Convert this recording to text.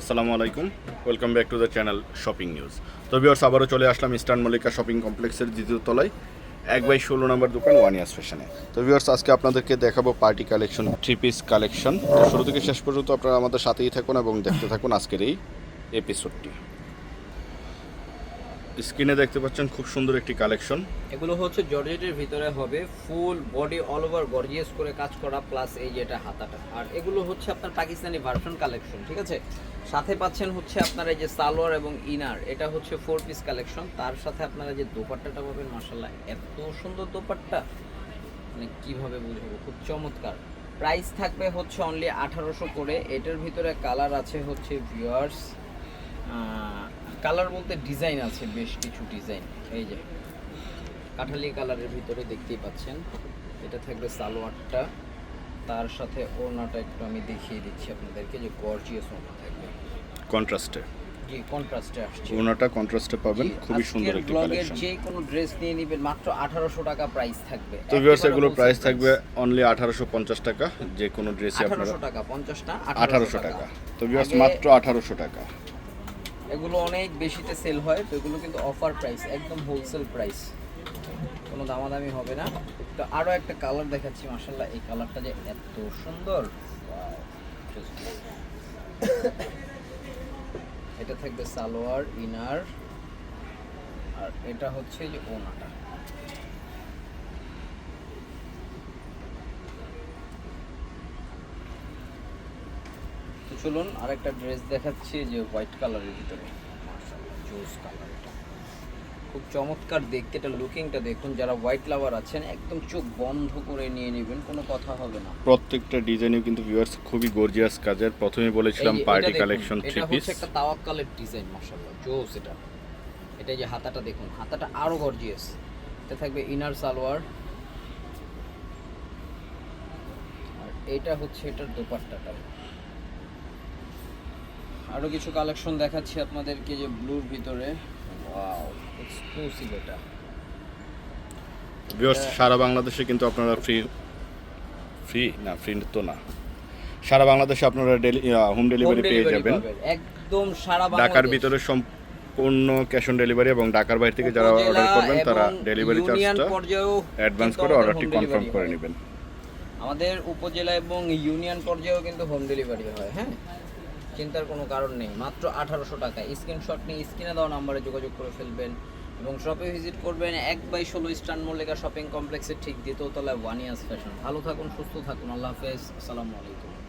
আসসালামু আলাইকুম। Welcome back to the channel shopping news তো ভিউয়ার্স আবারও চলে আসলাম ইস্টার্ন মল্লিকা শপিং কমপ্লেক্সের দ্বিতীয় তলায়, এক বাই ষোলো নম্বর দোকান ওয়ান ইয়ার্স ফ্যাশনে তো ভিউয়ার্স আজকে আপনাদেরকে দেখাবো party collection three piece collection তো শুরু থেকে শেষ পর্যন্ত আপনারা আমাদের সাথেই থাকুন এবং দেখতে থাকুন আজকের এই এপিসোডটি স্ক্রিনে দেখতে পাচ্ছেন খুব সুন্দর একটি কালেকশন। এগুলো হচ্ছে জর্জেটের ভিতরে হবে full body all over gorgeous করে কাজ করা, প্লাস এই যে এটা হাতাটা। আর এগুলো হচ্ছে আপনার পাকিস্তানি ভার্সন কালেকশন ঠিক আছে? সাথে পাচ্ছেন হচ্ছে আপনার এই যে সালোয়ার এবং ইনার, এটা হচ্ছে ফোর পিস কালেকশন তার সাথে আপনারা যে দোপাট্টাটা পাবেন মাসাল্লাহ এত সুন্দর দোপাট্টা! মানে কীভাবে বুঝব? খুব চমৎকার। প্রাইস থাকবে হচ্ছে অনলি আঠারোশো করে। এটার ভিতরে কালার আছে হচ্ছে ভিউয়ার্স কালার বলতে ডিজাইন আছে বেশ কিছু ডিজাইন এই যে কাঠালি কালারের ভিতরে দেখতেই পাচ্ছেন। এটা থাকবে সালোয়ারটা। তার সাথে ওড়নাটা একটু আমি দেখিয়ে দিচ্ছি আপনাদেরকে যে গর্জিয়াস ওড়না থাকবে। কন্ট্রাস্টে জি কন্ট্রাস্টে আসছে। ওনাটা কন্ট্রাস্টে পাবেন। খুবই সুন্দর একটি কালেকশন যে কোনো ড্রেস নিয়ে নেবেন মাত্র আঠারোশো টাকা প্রাইস থাকবে। তো ভিউয়ার্স এগুলো প্রাইস থাকবে অনলি আঠারোশো পঞ্চাশ টাকা। যে কোনো ড্রেসই আপনারা আঠারোশো টাকা পঞ্চাশটা আঠারোশো টাকা। তো ভিউয়ার্স মাত্র আঠারোশো টাকা। এগুলো অনেক বেশিতে সেল হয়, তো এগুলো কিন্তু অফার প্রাইস একদম হোলসেল প্রাইস কোনো দামাদামি হবে না। তো আরও একটা কালার দেখাচ্ছি মাসাল্লাহ এই কালারটা যে এত সুন্দর। এটা থাকবে সালোয়ার ইনার আর এটা হচ্ছে যে ওনাটা চলুন আরেকটা ড্রেস দেখাচ্ছি যে হোয়াইট কালারের ভিতরে। জোস কালার এটা। খুব চমৎকার দেখতে এটা লুকিংটা দেখুন যারা হোয়াইট লাভার আছেন একদম চোখ বন্ধ করে নিয়ে নেবেন কোনো কথা হবে না। প্রত্যেকটা ডিজাইনে কিন্তু ভিউয়ার্স খুবই গর্জিয়াস কাজের। প্রথমে বলেছিলাম পার্টি কালেকশন থ্রি এটা পিস হচ্ছে একটা তাওয়াক্কালের ডিজাইন মাশাআল্লাহ জোস এটা। এটা যে হাতাটা দেখুন হাতাটা আরও গর্জিয়াস এটা থাকবে ইনার সালোয়ার। আর এটা হচ্ছে এটার দোপাট্টাটা। আরও কিছু কালেকশন দেখাচ্ছি আপনাদেরকে যে ব্লুর ভিতরে। ওয়াও এক্সক্লুসিভ এটা। ভিউয়ার্স সারা বাংলাদেশে কিন্তু আপনারা ফ্রি ফ্রি না ফ্রি তো না। সারা বাংলাদেশে আপনারা হোম ডেলিভারি পেয়ে যাবেন। একদম সারা ঢাকার ভিতরে সম্পূর্ণ ক্যাশ অন ডেলিভারি এবং ঢাকার বাইরে থেকে যারা অর্ডার করবেন তারা ডেলিভারি চার্জটা অ্যাডভান্স করে অর্ডারটি কনফার্ম করে নেবেন। আমাদের উপজেলা এবং ইউনিয়ন পর্যায়েও কিন্তু হোম ডেলিভারি হয় হ্যাঁ? চিন্তার কোনো কারণ নেই। মাত্র আঠারোশো টাকা। স্ক্রিনশট নিয়ে স্ক্রিনে দেওয়া নাম্বারে যোগাযোগ করে ফেলবেন এবং শপে ভিজিট করবেন এক বাই ষোলো স্টান মল্লিকা শপিং কমপ্লেক্সের ঠিক দ্বিতীয়তলায় ওয়ান ইয়ার্স ফ্যাশন ভালো থাকুন, সুস্থ থাকুন। আল্লাহ হাফেজ। আসসালামু আলাইকুম।